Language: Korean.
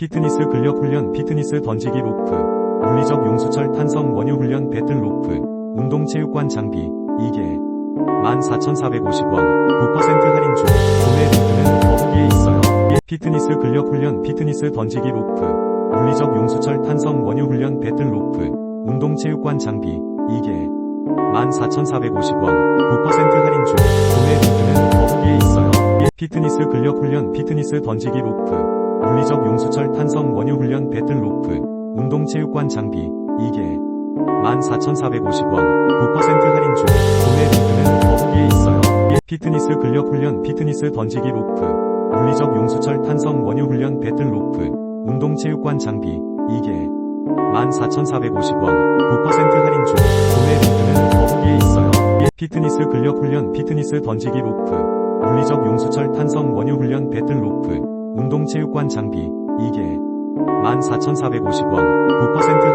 피트니스 근력 훈련 피트니스 던지기 로프, 물리적 용수철 탄성 원유 훈련 배틀 로프, 운동 체육관 장비, 이게 14,450원, 9% 할인 중, 구매 링크는 더보기에 있어요. 피트니스 근력 훈련 피트니스 던지기 로프, 물리적 용수철 탄성 원유 훈련 배틀 로프, 운동 체육관 장비, 이게 14,450원, 9% 할인 중, 구매 링크는 더보기에 있어요. 피트니스 근력 훈련 피트니스 던지기 로프, 물리적 용수철 탄성 원유 훈련 배틀 로프, 운동체육관 장비, 이게 14,450원, 9% 할인 중, 구매 링크는 더보기에 있어요. 피트니스 근력 훈련 피트니스 던지기 로프, 물리적 용수철 탄성 원유 훈련 배틀 로프, 운동체육관 장비, 이게 14,450원, 9% 할인 중, 구매 링크는 더보기에 있어요. 피트니스 근력 훈련 피트니스 던지기 로프, 물리적 용수철 탄성 원유 훈련 배틀 로프, 운동 체육관 장비, 이게 14,450원, 9%